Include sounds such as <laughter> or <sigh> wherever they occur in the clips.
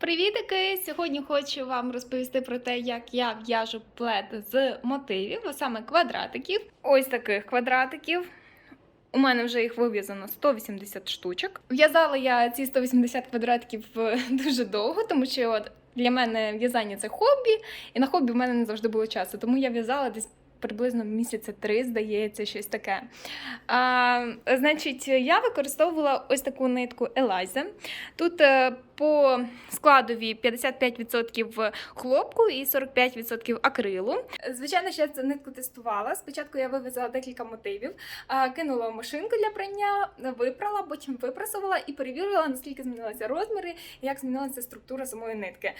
Привітики! Сьогодні хочу вам розповісти про те, як я в'яжу плед з мотивів, а саме квадратиків. Ось таких квадратиків. У мене вже їх вив'язано 180 штучок. В'язала я ці 180 квадратиків е, <laughs> дуже довго, тому що от для мене в'язання це хобі, і на хобі в мене не завжди було часу. Тому я в'язала десь приблизно місяця три, здається, щось таке. А, значить, я використовувала ось таку нитку Елайза. Тут е, по складові 55% хлопку і 45% акрилу. Звичайно, я цю нитку тестувала. Спочатку я вивезла декілька мотивів, кинула в машинку для прання, випрала, потім випрасувала і перевірила, наскільки змінилися розміри як змінилася структура самої нитки.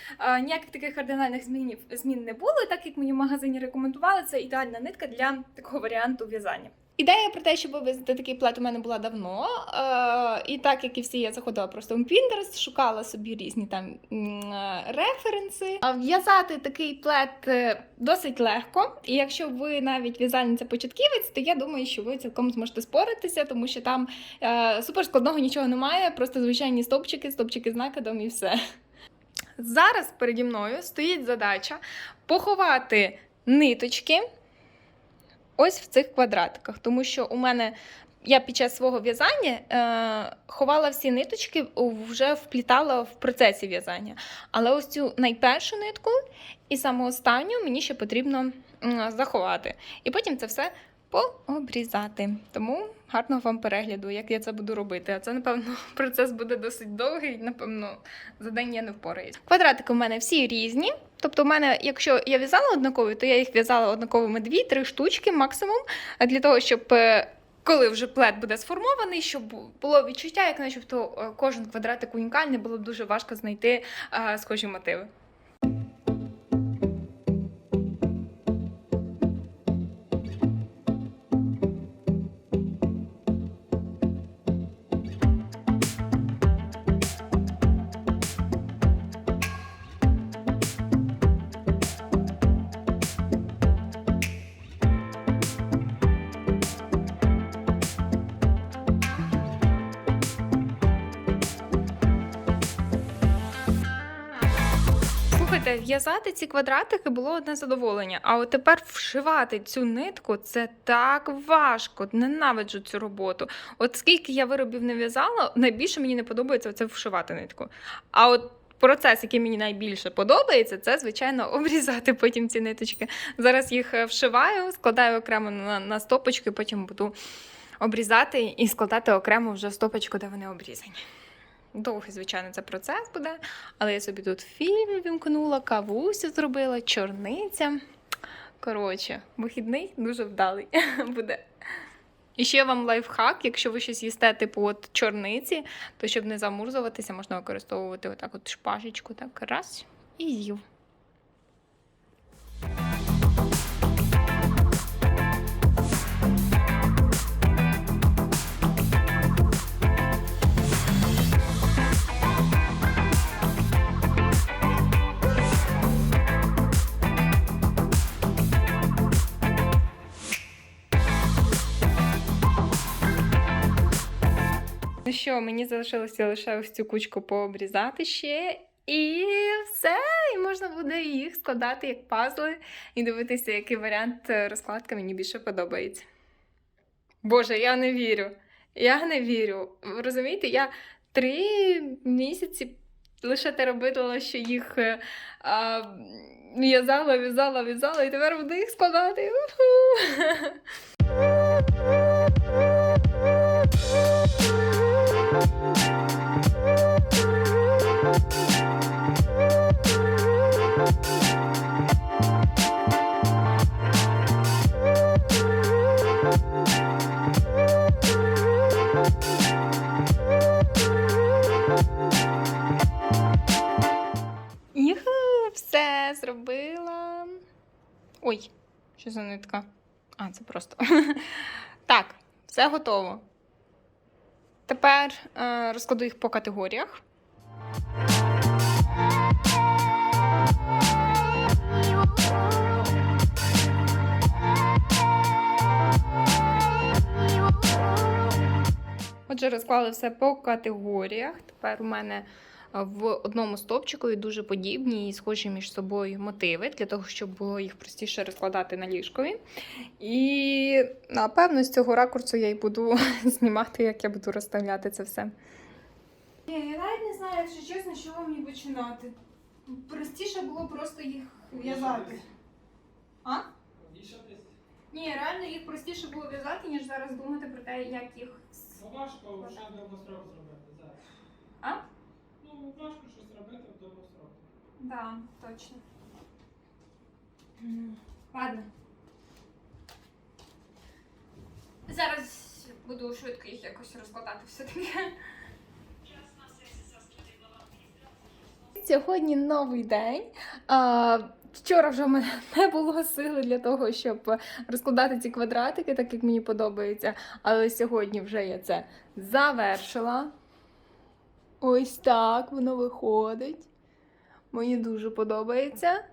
Ніяких таких кардинальних змін не було, так як мені в магазині рекомендували, це ідеальна нитка для такого варіанту в'язання. Ідея про те, щоб вивезти такий плед у мене була давно. Е, і так як і всі, я заходила просто в Pinterest, шукала собі різні там е, референси. А в'язати такий плед е, досить легко. І якщо ви навіть в'язальниця початківець, то я думаю, що ви цілком зможете споратися, тому що там е, супер складного нічого немає, просто звичайні стовпчики, стовпчики з накидом і все. Зараз переді мною стоїть задача поховати ниточки ось в цих квадратиках, тому що у мене я під час свого в'язання е, ховала всі ниточки, вже вплітала в процесі в'язання. Але ось цю найпершу нитку і саму останню мені ще потрібно заховати. І потім це все пообрізати. Тому гарного вам перегляду, як я це буду робити. А це, напевно, <laughs> процес буде досить довгий, напевно, за день я не впораюсь. Квадратики у мене всі різні. Тобто, у мене, якщо я в'язала однакові, то я їх в'язала однаковими дві-три штучки максимум, а для того, щоб. е, Коли вже плед буде сформований, щоб було відчуття, як начебто е, кожен квадратик унікальний, було б дуже важко знайти е, схожі мотиви. Слухайте, в'язати ці квадратики було одне задоволення. А от тепер вшивати цю нитку це так важко. Ненавиджу цю роботу. От скільки я виробів не в'язала, найбільше мені не подобається це вшивати нитку. А от процес, який мені найбільше подобається, це звичайно <laughs> обрізати потім ці ниточки. Зараз їх е, вшиваю, складаю окремо на, на стопочки, потім буду обрізати і складати окремо вже стопочку, де вони обрізані. Довгий, звичайно, це процес буде, але я собі тут фільм вімкнула, кавусю зробила, чорниця. Коротше, вихідний дуже вдалий <laughs> буде. І ще вам лайфхак, якщо ви щось їсте, типу от чорниці, то щоб не замурзуватися, можна використовувати отак от шпажечку, так раз і з'їв. Ну що, мені залишилося лише ось цю кучку пообрізати ще. І все, і можна буде їх складати як пазли і дивитися, який варіант е, розкладки мені більше подобається. Боже, я не вірю. Я не вірю. Ви розумієте, я три місяці лише те робила, що їх е, а, в'язала, в'язала, в'язала, і тепер буду їх складати. Уху! Юху, <laughs> все зробила. Ой, що за нитка? А, це просто. <laughs> так, все готово. Тепер е, розкладу їх по категоріях. Отже, розклали все по категоріях. Тепер у мене в одному стовпчику і дуже подібні і схожі між собою мотиви, для того, щоб було їх простіше розкладати на ліжкові. І напевно з цього ракурсу я й буду <laughs> знімати, як я буду розставляти це все. Я навіть не знаю, якщо чесно, з чого мені починати. Простіше було просто їх в'язати. А? Ні, реально їх простіше було в'язати, ніж зараз думати про те, як їх. Ну важко вже довгострок зробити зараз. А? Ну важко щось робити в довгострок. Да, точно. М, Ладно. Зараз буду швидко їх якось розкладати все-таки. Сьогодні новий день. А, вчора вже в мене <laughs> не було сили для того, щоб розкладати ці квадратики, так як мені подобається. Але сьогодні вже я це завершила. Ось так воно виходить. Мені дуже подобається.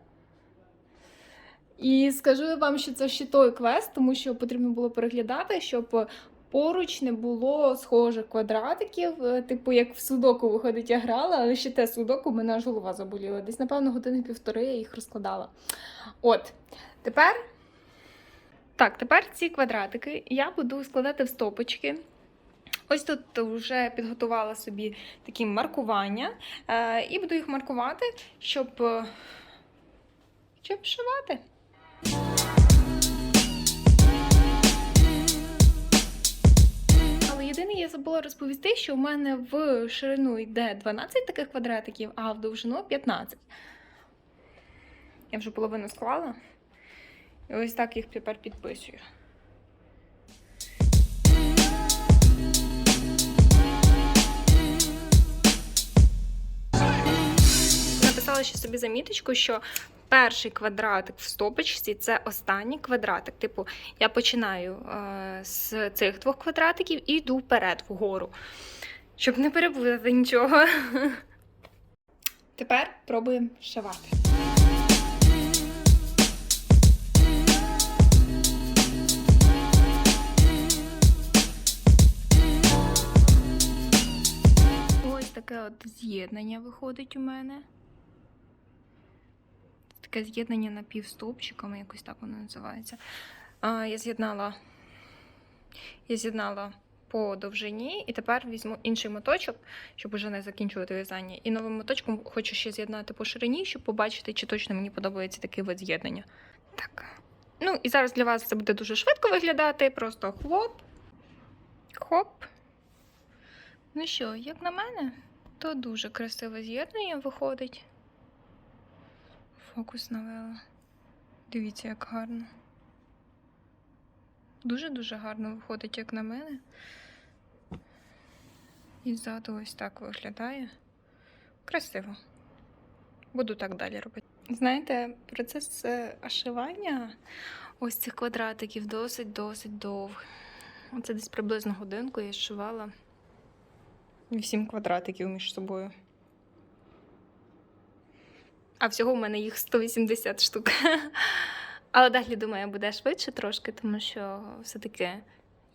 І скажу вам, що це ще той квест, тому що потрібно було переглядати, щоб поруч не було схожих квадратиків. Е, Типу, як в судоку виходить, я грала, але ще те судоку, мене аж голова заболіла. Десь, напевно, години півтори я їх розкладала. От, тепер. Так, тепер ці квадратики я буду складати в стопочки. Ось тут вже підготувала собі такі маркування. Е, і буду їх маркувати, щоб, е, щоб вшивати. Але єдине, я забула розповісти, що в мене в ширину йде 12 таких квадратиків, а в довжину 15. Я вже половину склала. І ось так їх тепер підписую. Написала ще собі заміточку, що перший квадратик в стопочці це останній квадратик. Типу, я починаю е, з цих двох квадратиків і йду вперед вгору, щоб не переплутати нічого. Тепер пробуємо шивати. Таке от з'єднання виходить у мене. Таке з'єднання напівстовпчиками, якось так воно називається. А, я з'єднала. Я з'єднала по довжині, і тепер візьму інший моточок, щоб уже не закінчувати в'язання. І новим моточком хочу ще з'єднати по ширині, щоб побачити, чи точно мені подобається такий вид з'єднання. Так. Ну, і зараз для вас це буде дуже швидко виглядати. Просто хлоп, хоп. Ну що, як на мене, то дуже красиве з'єднання виходить. Фокус навела. Дивіться, як гарно. Дуже-дуже гарно виходить, як на мене. І ззаду ось так виглядає. Красиво. Буду так далі робити. Знаєте, процес е, ошивання ось цих квадратиків досить-досить довгий. Це десь приблизно годинку я зшивала. Вісім квадратиків між собою. А всього в мене їх 180 штук. <laughs> Але далі, думаю, буде швидше трошки, тому що все-таки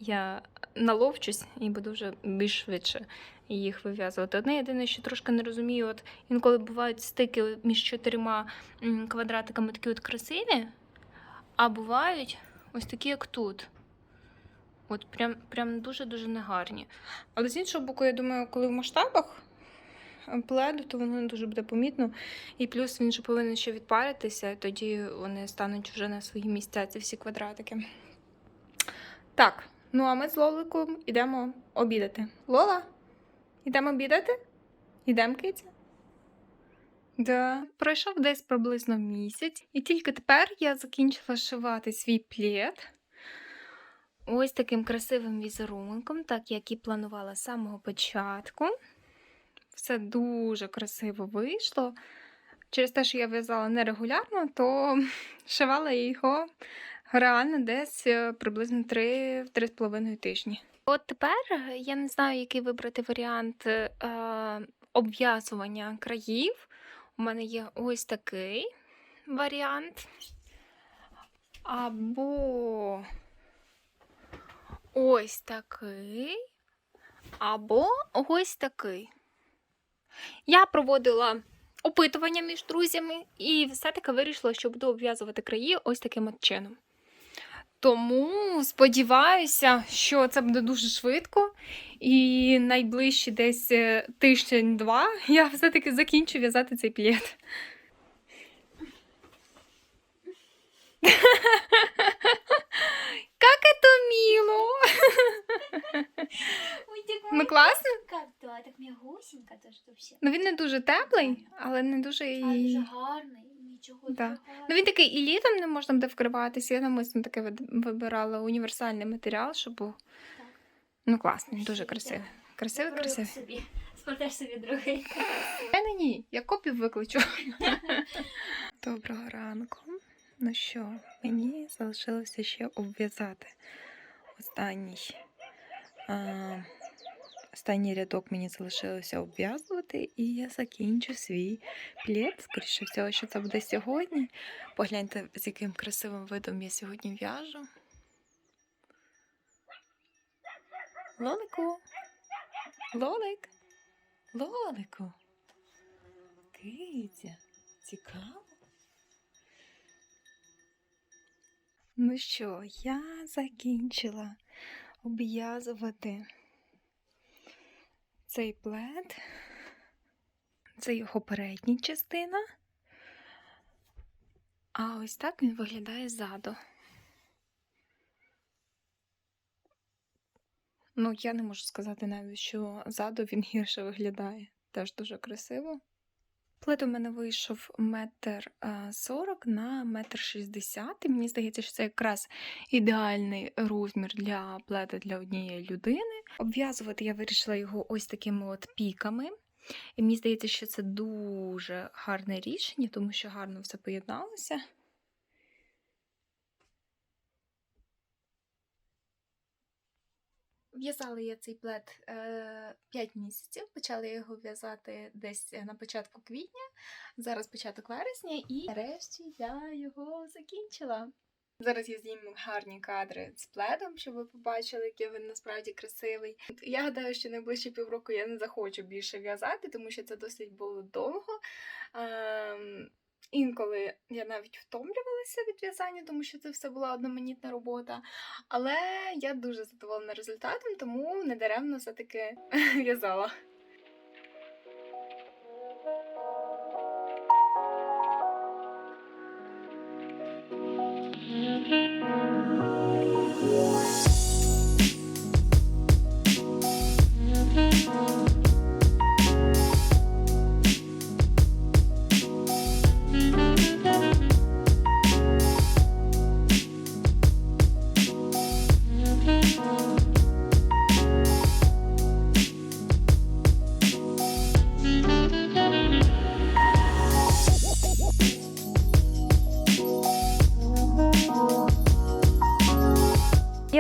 я наловчусь і буду вже більш швидше їх вив'язувати. Одне єдине, що трошки не розумію, от інколи бувають стики між чотирма квадратиками такі от красиві, а бувають ось такі, як тут. От прям, прям дуже-дуже негарні. Але з іншого боку, я думаю, коли в масштабах пледу, то воно не дуже буде помітно. І плюс він же повинен ще відпаритися, тоді вони стануть вже на свої місця, ці всі квадратики. Так, ну а ми з Лоликом йдемо обідати. Лола, йдемо обідати? Йдемо, киця? Да. Пройшов десь приблизно місяць, і тільки тепер я закінчила шивати свій плед. Ось таким красивим візерунком, так як і планувала з самого початку. Все дуже красиво вийшло. Через те, що я в'язала нерегулярно, то <laughs> шивала його реально десь е, приблизно 3-3,5 тижні. От тепер я не знаю, який вибрати варіант е, обв'язування країв. У мене є ось такий варіант. Або ось такий, або ось такий. Я проводила опитування між друзями і все-таки вирішила, що буду обв'язувати краї ось таким от чином. Тому сподіваюся, що це буде дуже швидко, і найближчі десь е, тиждень-два <laughs> я все-таки закінчу в'язати цей плід. <laughs> Как это мило! <laughs> Ну класно? Да, так м'ягусінька, то що все. Ну він не дуже теплий, але не дуже А дуже гарний, нічого Да. Ну він такий і літом не можна буде вкриватися. Я намисно таке вибирала універсальний матеріал, щоб був. Так. Ну класний, дуже Красивий, красивий. Красивий, собі. Сплетеш собі другий. Я не ні, я копів викличу. <laughs> Доброго ранку. Ну що, мені залишилося ще обв'язати останній. А, останній рядок мені залишилося обв'язувати, і я закінчу свій плід. Скоріше всього, що це буде сьогодні. Погляньте, з яким красивим видом я сьогодні в'яжу. Лолику. Лолик. Лолику. Китя, цікаво. Ну що, я закінчила обв'язувати цей плед. Це його передня частина. А ось так він виглядає ззаду. Ну, я не можу сказати навіть, що ззаду він гірше виглядає. Теж дуже красиво. Плед у мене вийшов метр е, сорок на метр шістдесят. Мені здається, що це якраз ідеальний розмір для пледа для однієї людини. Обв'язувати я вирішила його ось такими от піками. І мені здається, що це дуже гарне рішення, тому що гарно все поєдналося. В'язала я цей плед е, 5 місяців. Почала я його в'язати десь е, на початку квітня, зараз початок вересня, і нарешті я його закінчила. Зараз я зніму гарні кадри з пледом, щоб ви побачили, який він насправді красивий. Я гадаю, що найближчі півроку я не захочу більше в'язати, тому що це досить було довго. Інколи я навіть втомлювалася від в'язання, тому що це все була одноманітна робота. Але я дуже задоволена результатом, тому недаремно все-таки <laughs> в'язала.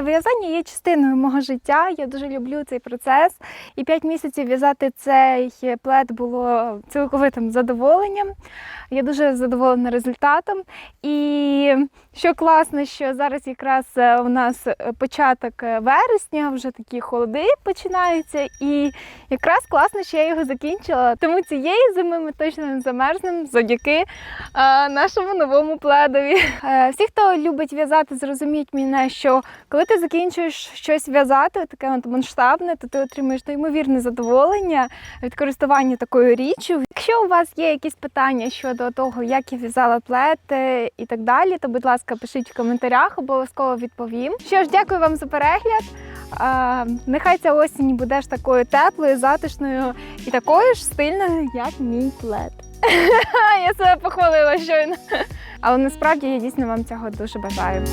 І в'язання є частиною мого життя. Я дуже люблю цей процес. І 5 місяців в'язати цей плед було цілковитим задоволенням. Я дуже задоволена результатом. І що класно, що зараз якраз е, у нас е, початок е, вересня, вже такі холоди починаються. І якраз класно, що я його закінчила. Тому цієї зими ми точно не замерзнемо завдяки нашому новому пледові. Всі, хто любить в'язати, зрозуміють мене, що коли ти закінчуєш щось в'язати, таке от масштабне, то ти отримуєш неймовірне задоволення від користування такою річчю. Якщо у вас є якісь питання щодо того, як я в'язала плед е, і так далі, то будь ласка, пишіть в коментарях, обов'язково відповім. Що ж, дякую вам за перегляд. Нехай ця осінь буде ж такою теплою, затишною і такою ж стильною, як мій плед. <laughs> Я себе похвалила щойно. Але насправді я дійсно вам цього дуже бажаю.